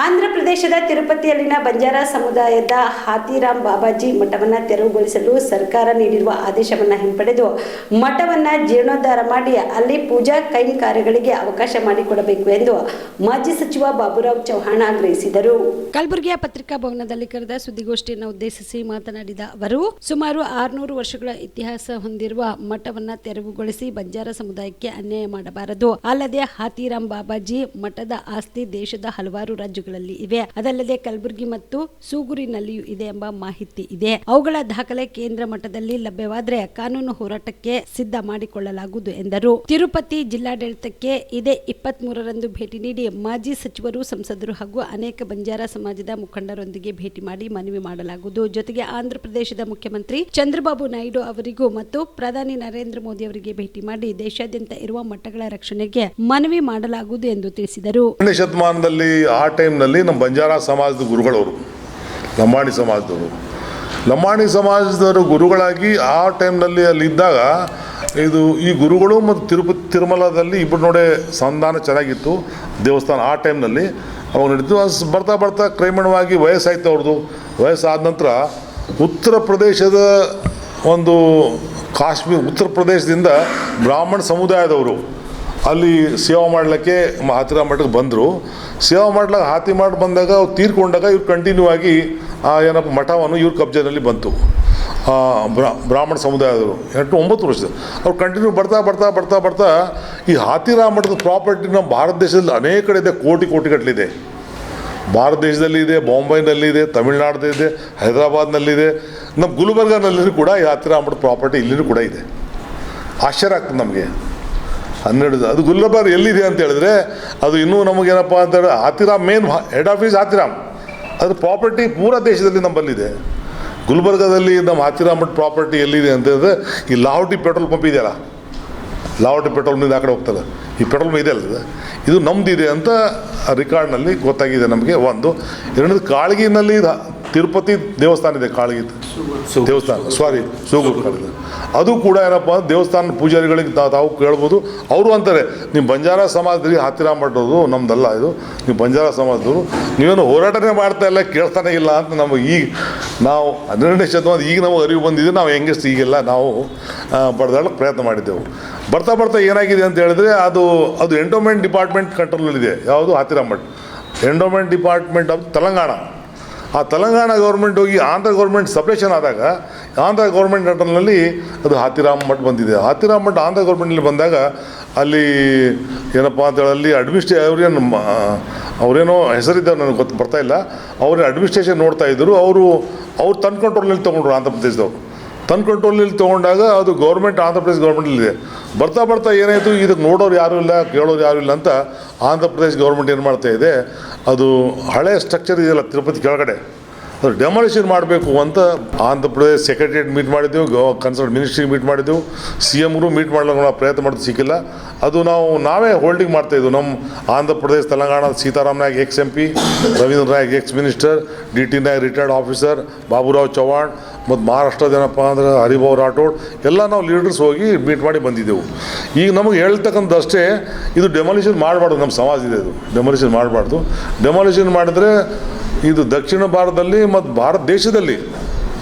ಆಂಧ್ರ ಪ್ರದೇಶದ ತಿರುಪತಿಯಲ್ಲಿನ ಬಂಜಾರ ಸಮುದಾಯದ ಹಾತಿರಾಮ್ ಬಾಬಾಜಿ ಮಠವನ್ನು ತೆರವುಗೊಳಿಸಲು ಸರ್ಕಾರ ನೀಡಿರುವ ಆದೇಶವನ್ನು ಹಿಂಪಡೆದು ಮಠವನ್ನು ಜೀರ್ಣೋದ್ಧಾರ ಮಾಡಿ ಅಲ್ಲಿ ಪೂಜಾ ಕೈಂಕಾರ್ಯಗಳಿಗೆ ಅವಕಾಶ ಮಾಡಿಕೊಡಬೇಕು ಎಂದು ಮಾಜಿ ಸಚಿವ ಬಾಬುರಾವ್ ಚೌಹಾಣ್ ಆಗ್ರಹಿಸಿದರು. ಕಲಬುರಗಿಯ ಪತ್ರಿಕಾ ಭವನದಲ್ಲಿ ಕರೆದ ಸುದ್ದಿಗೋಷ್ಠಿಯನ್ನು ಉದ್ದೇಶಿಸಿ ಮಾತನಾಡಿದ ಅವರು, ಸುಮಾರು ಆರುನೂರು ವರ್ಷಗಳ ಇತಿಹಾಸ ಹೊಂದಿರುವ ಮಠವನ್ನು ತೆರವುಗೊಳಿಸಿ ಬಂಜಾರ ಸಮುದಾಯಕ್ಕೆ ಅನ್ಯಾಯ ಮಾಡಬಾರದು. ಅಲ್ಲದೆ ಹಾತಿರಾಮ್ ಬಾಬಾಜಿ ಮಠದ ಆಸ್ತಿ ದೇಶದ ಹಲವಾರು ರಾಜ್ಯಗಳಲ್ಲಿ ಇವೆ. ಅದಲ್ಲದೆ ಕಲಬುರಗಿ ಮತ್ತು ಸೂಗೂರಿನಲ್ಲಿಯೂ ಇದೆ ಎಂಬ ಮಾಹಿತಿ ಇದೆ. ಅವುಗಳ ದಾಖಲೆ ಕೇಂದ್ರ ಮಟ್ಟದಲ್ಲಿ ಲಭ್ಯವಾದರೆ ಕಾನೂನು ಹೋರಾಟಕ್ಕೆ ಸಿದ್ಧ ಮಾಡಿಕೊಳ್ಳಲಾಗುವುದು ಎಂದರು. ತಿರುಪತಿ ಜಿಲ್ಲಾಡಳಿತಕ್ಕೆ ಇದೇ ಇಪ್ಪತ್ತ್ ಮೂರರಂದು ಭೇಟಿ ನೀಡಿ ಮಾಜಿ ಸಚಿವರು, ಸಂಸದರು ಹಾಗೂ ಅನೇಕ ಬಂಜಾರ ಸಮಾಜದ ಮುಖಂಡರೊಂದಿಗೆ ಭೇಟಿ ಮಾಡಿ ಮನವಿ ಮಾಡಲಾಗುವುದು. ಜೊತೆಗೆ ಆಂಧ್ರಪ್ರದೇಶದ ಮುಖ್ಯಮಂತ್ರಿ ಚಂದ್ರಬಾಬು ನಾಯ್ಡು ಅವರಿಗೂ ಮತ್ತು ಪ್ರಧಾನಿ ನರೇಂದ್ರ ಮೋದಿ ಅವರಿಗೆ ಭೇಟಿ ಮಾಡಿ ದೇಶಾದ್ಯಂತ ಇರುವ ಮಠಗಳ ರಕ್ಷಣೆಗೆ ಮನವಿ ಮಾಡಲಾಗುವುದು ಎಂದು ತಿಳಿಸಿದರು. ಶತಮಾನದಲ್ಲಿ ಆ ಟೈಮ್ನಲ್ಲಿ ನಮ್ಮ ಬಂಜಾರ ಸಮಾಜದ ಗುರುಗಳವರು, ಲಂಬಾಣಿ ಸಮಾಜದವರು. ಲಂಬಾಣಿ ಸಮಾಜದವರು ಗುರುಗಳಾಗಿ ಆ ಟೈಮ್ನಲ್ಲಿ ಅಲ್ಲಿ ಇದ್ದಾಗ ಇದು ಈ ಗುರುಗಳು ಮತ್ತು ತಿರುಪತಿ, ತಿರುಮಲದಲ್ಲಿ ಇಬ್ಬರು ನೋಡೆ ಸಂಧಾನ ಚೆನ್ನಾಗಿತ್ತು, ದೇವಸ್ಥಾನ ಆ ಟೈಮ್ನಲ್ಲಿ. ಅವಾಗ ನಡೀತು, ಅಸ್ ಬರ್ತಾ ಬರ್ತಾ ಕ್ರಮೇಣವಾಗಿ ವಯಸ್ಸಾಯ್ತು ಅವ್ರದ್ದು. ವಯಸ್ಸಾದ ನಂತರ ಉತ್ತರ ಪ್ರದೇಶದ ಒಂದು ಕಾಶ್ಮೀರ, ಉತ್ತರ ಪ್ರದೇಶದಿಂದ ಬ್ರಾಹ್ಮಣ ಸಮುದಾಯದವರು ಅಲ್ಲಿ ಸೇವೆ ಮಾಡಲಿಕ್ಕೆ ಹತ್ತಿರ ಮಠಕ್ಕೆ ಬಂದರು. ಸೇವೆ ಮಾಡ್ಲಿಕ್ಕೆ ಹಾತಿ ಮಾಡಿ ಬಂದಾಗ ಅವ್ರು ತೀರ್ಕೊಂಡಾಗ ಇವ್ರು ಕಂಟಿನ್ಯೂ ಆಗಿ ಆ ಏನಪ್ಪ ಮಠವನ್ನು ಇವ್ರ ಕಬ್ಜೆನಲ್ಲಿ ಬಂತು. ಬ್ರಾಹ್ಮಣ ಸಮುದಾಯದವರು. ಎಂಟು ಒಂಬತ್ತು ವರ್ಷದ ಅವ್ರು ಕಂಟಿನ್ಯೂ ಬರ್ತಾ ಬರ್ತಾ ಬರ್ತಾ ಬರ್ತಾ ಈ ಹಾತಿರಾಮ ಮಠದ ಪ್ರಾಪರ್ಟಿ ನಮ್ಮ ಭಾರತ ದೇಶದಲ್ಲಿ ಅನೇಕ ಕಡೆ ಇದೆ, ಕೋಟಿ ಕೋಟಿಗಟ್ಟಲಿದೆ ಭಾರತ ದೇಶದಲ್ಲಿ ಇದೆ, ಬಾಂಬೈನಲ್ಲಿ ಇದೆ ತಮಿಳ್ನಾಡಲ್ಲಿದೆ ಹೈದರಾಬಾದ್ನಲ್ಲಿದೆ. ನಮ್ಮ ಗುಲ್ಬರ್ಗಾನಲ್ಲಿ ಕೂಡ ಈ ಹಾತಿರಾಮ ಮಠದ ಪ್ರಾಪರ್ಟಿ ಇಲ್ಲಿನೂ ಕೂಡ ಇದೆ. ಆಶ್ಚರ್ಯ ಆಗ್ತದೆ ನಮಗೆ. ಹನ್ನೆರಡು ಅದು ಗುಲ್ಬರ್ಗ ಎಲ್ಲಿದೆ ಅಂತ ಹೇಳಿದ್ರೆ, ಅದು ಇನ್ನೂ ನಮಗೇನಪ್ಪ ಅಂತ ಹೇಳಿದ್ರೆ Athiram main head office Athiram. ಅದ್ರ ಪ್ರಾಪರ್ಟಿ ಪೂರ ದೇಶದಲ್ಲಿ ನಮ್ಮಲ್ಲಿದೆ ಗುಲ್ಬರ್ಗದಲ್ಲಿ ನಮ್ಮ ಹಾತಿರಾಮ್ ಮಠ ಪ್ರಾಪರ್ಟಿ ಎಲ್ಲಿದೆ ಅಂತ ಹೇಳಿದ್ರೆ, ಈ ಲಾಹೋಟಿ ಪೆಟ್ರೋಲ್ ಪಂಪ್ ಇದೆಯಲ್ಲ ಲಾವಟಿ ಪೆಟ್ರೋಲ್ మీద ಆ ಕಡೆ ಹೋಗ್ತದೆ. ಈ ಪೆಟ್ರೋಲ್ ಇದೆ ಅಲ್ಲ ಇದು? ನಮ್ಮದಿದೆ ಅಂತ ರೆಕಾರ್ಡ್ನಲ್ಲಿ ಗೊತ್ತಾಗಿದೆ ನಮಗೆ ಒಂದು. ಎರಡನೇದು, ಕಾಳಗಿನಲ್ಲಿ ತಿರುಪತಿ ದೇವಸ್ಥಾನ ಇದೆ ಕಾಳಗಿ ದೇವಸ್ಥಾನ ಸಾರಿ ಸೂಗೂರು ಕಾಳಗಿ ಅದು ಕೂಡ ಏನಪ್ಪ ಅಂದ್ರೆ ದೇವಸ್ಥಾನ ಪೂಜಾರಿಗಳಿಗೆ ತಾವು ಕೇಳ್ಬೋದು. ಅವರು ಅಂತಾರೆ ನೀವು ಬಂಜಾರ ಸಮಾಜದಲ್ಲಿ ಹತ್ತಿರ ಮಾಡೋದು ನಮ್ದಲ್ಲ ಇದು. ನೀವು ಬಂಜಾರ ಸಮಾಜದವರು. ನೀವೇನು ಹೋರಾಟನೇ ಮಾಡ್ತಾ ಇಲ್ಲ ಕೇಳ್ತಾನೆ ಇಲ್ಲ ಅಂತ ನಮಗೆ ಈಗ ನಾವು ಹನ್ನೆರಡನೇ ಶತಮಾನ ಈಗ ನಮಗೆ ಅರಿವು ಬಂದಿದೆ. ನಾವು ಹೆಂಗೆಸ್ಟ್ ಈಗೆಲ್ಲ ನಾವು ಬಡ್ದಾಡಕ್ಕೆ ಪ್ರಯತ್ನ ಮಾಡಿದ್ದೆವು. ಬರ್ತಾ ಬರ್ತಾ ಏನಾಗಿದೆ ಅಂತ ಹೇಳಿದ್ರೆ ಅದು ಅದು ಎಂಡೋಮೆಂಟ್ ಡಿಪಾರ್ಟ್ಮೆಂಟ್ ಕಂಟ್ರೋಲಲ್ಲಿದೆ ಯಾವುದು? Hathiramath endowment department of Telangana. ಆ ತೆಲಂಗಾಣ ಗೌರ್ಮೆಂಟ್ ಹೋಗಿ ಆಂಧ್ರ ಗೌರ್ಮೆಂಟ್ ಸಪ್ರೇಷನ್ ಆದಾಗ, ಆಂಧ್ರ ಗೌರ್ಮೆಂಟ್ ಕಂಟ್ರೋಲ್ನಲ್ಲಿ ಅದು ಹಾತಿರಾಮ್ ಮಠ ಬಂದಿದೆ. ಹಾತಿರಾಮ್ ಮಠ ಆಂಧ್ರ ಗೌರ್ಮೆಂಟಲ್ಲಿ ಬಂದಾಗ ಅಲ್ಲಿ ಏನಪ್ಪ ಅಂತ ಹೇಳಿ ಅಲ್ಲಿ ಅಡ್ಮಿನಿಸ್ಟ್ರೇ ಅವ್ರೇನು ಅವರೇನೋ ಹೆಸರಿದ್ದಾರೆ ನನಗೆ ಗೊತ್ತು ಬರ್ತಾ ಇಲ್ಲ. ಅವ್ರ ಅಡ್ಮಿನಿಸ್ಟ್ರೇಷನ್ ನೋಡ್ತಾ ಇದ್ದರು. ಅವರು, ಅವ್ರು ತನ್ನ ಕಂಟ್ರೋಲ್ನಲ್ಲಿ ತೊಗೊಂಡ್ರು ಆಂಧ್ರ ಪ್ರದೇಶದವ್ರು. ತನ್ನ ಕಂಟ್ರೋಲಲ್ಲಿ ತೊಗೊಂಡಾಗ ಅದು ಗೌರ್ಮೆಂಟ್ ಆಂಧ್ರ ಪ್ರದೇಶ ಗೌರ್ಮೆಂಟಲ್ಲಿದೆ ಬರ್ತಾ ಬರ್ತಾ ಏನಾಯಿತು? ಇದಕ್ಕೆ ನೋಡೋರು ಯಾರೂ ಇಲ್ಲ, ಕೇಳೋರು ಯಾರೂ ಇಲ್ಲ ಅಂತ ಆಂಧ್ರ ಪ್ರದೇಶ ಗೌರ್ಮೆಂಟ್ ಏನು ಮಾಡ್ತಾ ಇದೆ? ಅದು ಹಳೆ ಸ್ಟ್ರಕ್ಚರ್ ಇದೆಯಲ್ಲ ತಿರುಪತಿ ಕೆಳಗಡೆ. ಅದು ಡೆಮಾಲಿಷನ್ ಮಾಡಬೇಕು ಅಂತ ಆಂಧ್ರ ಪ್ರದೇಶ ಸೆಕ್ರೆಟರಿಯೇಟ್ ಮೀಟ್ ಮಾಡಿದ್ದೆವು, ಗೋ ಕನ್ಸಲ್ಟ್ ಮಿನಿಸ್ಟ್ರಿಗೆ ಮೀಟ್ ಮಾಡಿದ್ದೆವು. ಸಿ ಎಮ್ಗೂ ಮೀಟ್ ಮಾಡ್ಲಿಕ್ಕೆ ನಾವು ಪ್ರಯತ್ನ ಮಾಡೋದು ಸಿಕ್ಕಿಲ್ಲ. ಅದು ನಾವು, ನಾವೇ ಹೋಲ್ಡಿಂಗ್ ಮಾಡ್ತಾಯಿದ್ವು ನಮ್ಮ Andhra Pradesh, Telangana, Sitaram Nayak ex M P Ravindra Naik ex minister D T Naik retired officer Baburao Chauhan ಮತ್ತು ಮಹಾರಾಷ್ಟ್ರದ ಏನಪ್ಪ ಅಂದ್ರೆ ಹರಿಭಾವ್ ರಾಠೋಡ್, ಎಲ್ಲ ನಾವು ಲೀಡರ್ಸ್ ಹೋಗಿ ಮೀಟ್ ಮಾಡಿ ಬಂದಿದ್ದೆವು. ಈಗ ನಮಗೆ ಹೇಳ್ತಕ್ಕಂಥ ಅಷ್ಟೇ, ಇದು ಡೆಮಾಲಿಷನ್ ಮಾಡಬಾರ್ದು ನಮ್ಮ ಸಮಾಜ ಇದೆ. ಇದು ಡೆಮಾಲಿಷನ್ ಮಾಡಬಾರ್ದು. ಡೆಮಾಲಿಷನ್ ಮಾಡಿದ್ರೆ ಇದು ದಕ್ಷಿಣ ಭಾರತದಲ್ಲಿ ಮತ್ತು ಭಾರತ ದೇಶದಲ್ಲಿ